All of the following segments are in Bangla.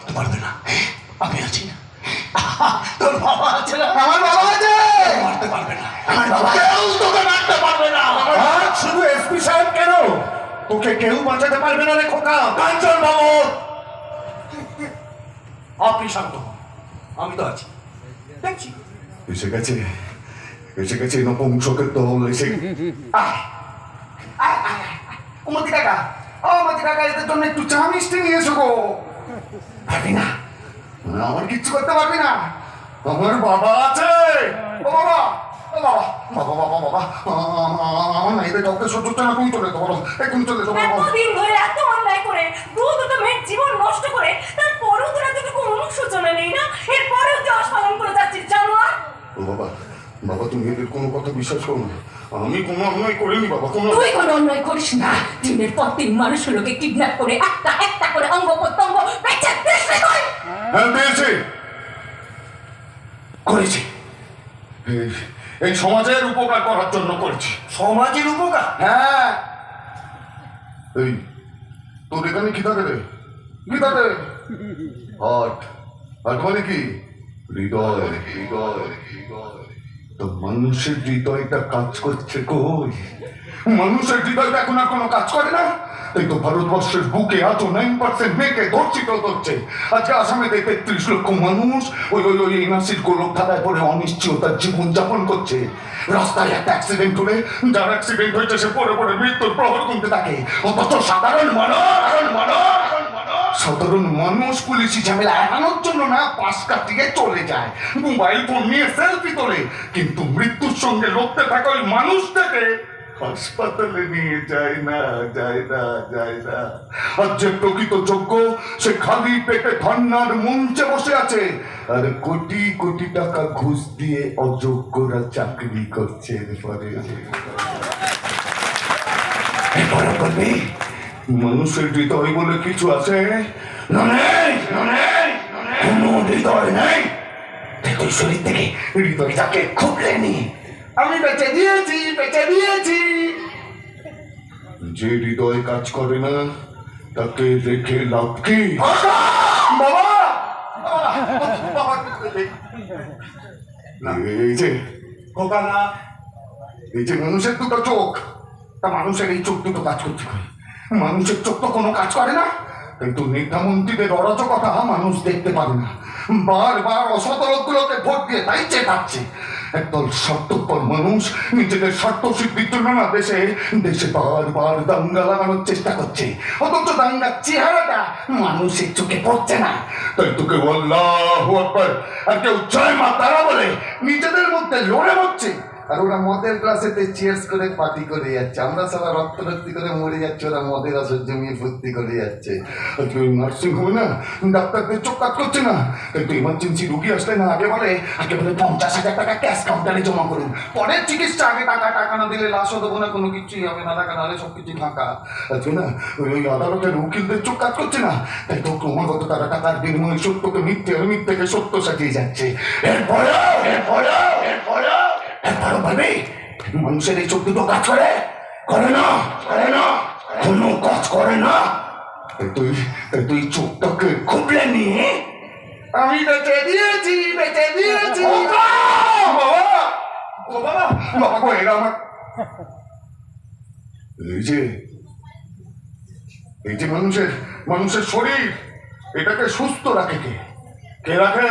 পারবে না। আমি আছি না। তোর বাবা আছে না? আমার বাবা আছে! মারতে পারবে না। আমার বাবা কেউ তোকে মারতে পারবে না। শুধু এসপি সাহেব কেন? তোকে কেউ বাঁচাতে পারবে না রে খোকা। কাঞ্চন বাবু! আপনি শান্ত আমি তো আছি। দেখছি। এসে গেছে। এসে গেছে নপুংসকের দল এসে। মতি কাকা। ও মতি কাকা এদের জন্য একটু চা মিষ্টি নিয়ে এসো গো। পারবি না? আমার কিচ্ছু করতে পারবি না। আমার বাবা আছে। ও বাবা চলে তো বলো চলে তো বলো এতদিন ধরে, এত করে দু দুটো মেয়ের জীবন নষ্ট করে, তারপরেও তোরা দুটো অনুশোচনা নেই না? এরপরেও চাষ পালন করে যাচ্ছিস জানোয়ার ও বাবা বাবা তুমি এদের কোনো কথা বিশ্বাস করো না। আমি কোনো অন্যায় করিনি বাবা কোনো তুই কোনো অন্যায় করিস না। দিনের পর দিন মানুষগুলোকে কিডন্যাপ করে একটা একটা করে অঙ্গ প্রত্যঙ্গ হ্যাঁ পেয়েছি করেছি। এই সমাজের উপকার করার জন্য করেছি। সমাজের উপকার? হ্যাঁ। এই তোর এখানে কি থাকে রে কি থাকে হার্ট হার্ট মানে কি? হৃদয় হৃদয় হৃদয়। তো মানুষের হৃদয়টা কাজ করছে কই? মানুষের হৃদয়টা এখন আর কোনো কাজ করে না। এই তো ভারতবর্ষের বুকে আজও নাইন পার্সেন্ট মেয়েকে ধর্ষিত হচ্ছে। আজকে আসামেতে তেত্রিশ লক্ষ মানুষ ওই ওই ওই এনআরসির গোলক ধারায় পড়ে অনিশ্চয়তার জীবন যাপন করছে। রাস্তায় একটা অ্যাক্সিডেন্ট হলে, যার অ্যাক্সিডেন্ট হয়েছে সে পরে পরে মৃত্যুর প্রহর গুনতে থাকে। অথচ সাধারণ মানুষ সাধারণ মানুষ সাধারণ মানুষ পুলিশি ঝামেলা এড়ানোর জন্য না পাশ কাটিয়ে চলে যায়। মোবাইল ফোন নিয়ে সেলফি তোলে। কিন্তু মৃত্যুর সঙ্গে লড়তে থাকা ওই মানুষটাকে হাসপাতালে নিয়ে যায় না যায় না যায় না। আর যে প্রকৃত যোগ্য, সে খালি পেটে ধর্নার মঞ্চে বসে আছে। আর কোটি কোটি টাকা ঘুষ দিয়ে অযোগ্যরা চাকরি করছে এরপরে বলবি মানুষের হৃদয় বলে কিছু আছে? হৃদয় আমি বেঁচে দিয়েছি বেঁচে দিয়েছি। যে হৃদয় কাজ করে না, তাকে রেখে লাভ কি? এই যে না, এই যে মানুষের দুটো চোখ, তা মানুষের এই চোখ দুটো কাজ করতে মানুষের চোখ তো কোনো কাজ করে না। কিন্তু নেতামন্ত্রীদের অরাজকতা মানুষ দেখতে পারে না। বারবার অসতলোকগুলোকে ভোট দিয়ে তাই চেতাচ্ছে একদল স্বার্থপর মানুষ নিজেদের স্বার্থ সিদ্ধির জন্য না দেশে দেশে বারবার দাঙ্গা লাগানোর চেষ্টা করছে। অথচ দাঙ্গার চেহারাটা মানুষের চোখে পড়ছে না। তাই তোকে আল্লাহ আকবার আর কেউ জয় মা তারা বলে নিজেদের মধ্যে লড়ে মরছে। আর ওরা মদের গ্লাসেতে চিয়ার্স করে পার্টি করে যাচ্ছে। আমরা সারা রক্ত রক্তি করে মরে যাচ্ছে, ওরা মদের আসর জমিয়ে ফুর্তি করে যাচ্ছে। আজকে নার্সিং হোমে না ডাক্তারদের চোখ কাজ করছে না। কিন্তু ইমার্জেন্সি রুগী আসলে না, আগে বলে আগে বলে পঞ্চাশ হাজার টাকা ক্যাশ কাউন্টারে জমা করুন। পরের চিকিৎসা, আগে টাকা টাকা না দিলে লাশও দেবো না, কোনো কিছুই হবে না, টাকা নাহলে সব কিছু ফাঁকা। আজকে না, ওই ওই আদালতের উকিলদের চোখ কাজ করছে না। তাই তো ক্রমাগত তারা টাকার বিনিময়ে সত্যকে মিথ্যে মিথ্যেকে সত্য সাজিয়ে যাচ্ছে। এরপরেও এরপরেও এরপরেও এরপরও বলবি মানুষের এই চোখ দুটো কাজ করে? করে না করে না কোনো কাজ করে না। তুই তুই চোখটাকে খুবলে নিয়ে আমি বেঁচে দিয়েছি বেঁচে দিয়েছি। এই যে এই যে মানুষের মানুষের শরীর এটাকে সুস্থ রাখে কে? কে রাখে?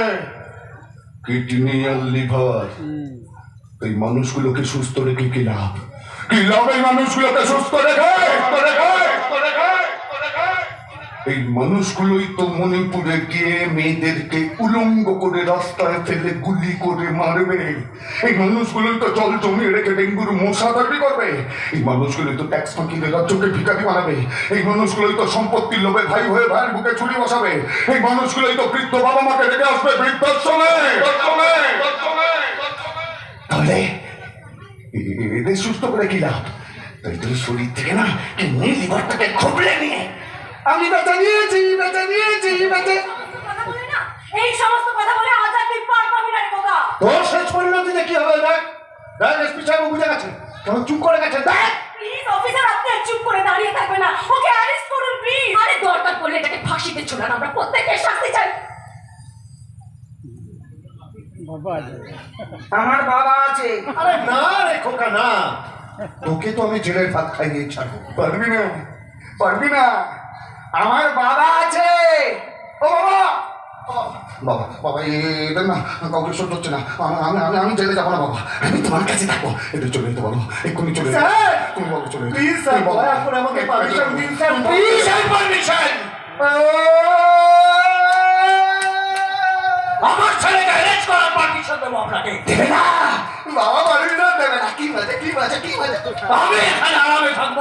কিডনি আর লিভার এই মানুষগুলোকে সুস্থ রেখে কি লাভ? কি লাভ এই মানুষগুলোকে সুস্থ রেখে? এই মানুষগুলোই তো মণিপুরে গিয়ে মেয়েদেরকে উলঙ্গ করে রাস্তায় ফেলে গুলি করে মারবে। এই মানুষগুলোই তো জল জমিয়ে রেখে ডেঙ্গুর মশা তৈরি করবে। এই মানুষগুলোই তো ট্যাক্স ফাঁকিতে রাজ্যকে ভিকারি বানাবে এই মানুষগুলোই তো সম্পত্তির লোভে ভাই হয়ে ভাইয়ের বুকে ছুরি বসাবে। এই মানুষগুলোই তো বৃদ্ধ বাবা মাকে রেখে আসবে বৃদ্ধাশ্রমে। তাহলে এদের সুস্থ করে কি লাভ? তাই তুই শরীর থেকে না কিডনি লিভারটাকে খুবলে নিয়ে। আমি বেঁচে দিয়েছি বেঁচে দিয়েছি বেঁচে কথা বলে না এই সমস্ত কথা বলে আজ আর তুই পার পাবি না তোর শেষ পরিণতিতে কি হবে দেখ। দেখ এসপি সাহেব বুঝে গেছে। কেমন চুপ করে গেছে দেখ। প্লিজ অফিসার আপনি আর চুপ করে দাঁড়িয়ে থাকবেন না। ওকে অ্যারেস্ট করুন প্লিজ আরে দরকার পড়লে এটাকে ফাঁসিতে ছোড়ান আমরা প্রত্যেকের শাস্তি চাই। আমার বাবা আছে। আরে না রে খোকা না। তোকে তো আমি জেলের ভাত খাইয়ে ছাড়বো। পারবি না? পারবি না? আমার বাবা আছে। ও বাবা! বাবা বাবা এটা না কাউকে সহ্য হচ্ছে না। আমি আমি আমি জেলে যাব না বাবা। আমি তোমার কাছে থাকব এটা চলে যেতে বলো। এক্ষুনি চলে। তুমি বাবু চলে। প্লিজ স্যার করে আমাকে পারমিশন দিন স্যার প্লিজ পারমিশন পারমিশন দেবে না বাবা মানুষ না দেবে না কি বাজে কি বাজে কি বাজে আমি এখানে আরামে থাকব।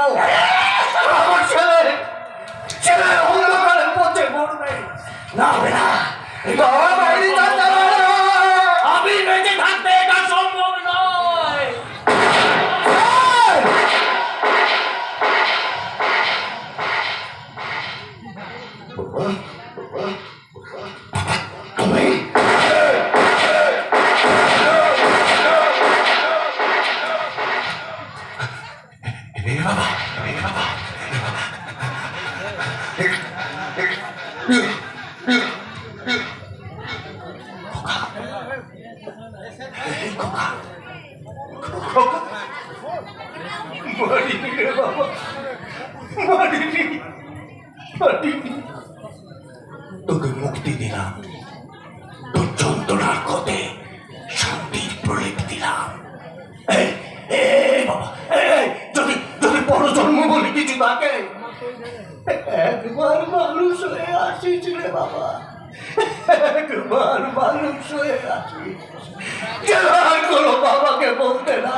এ বাবা এ বাবা মারিনি একবার মানুষ হয়ে আসিস যেন আর কোনো বাবাকে বলতে না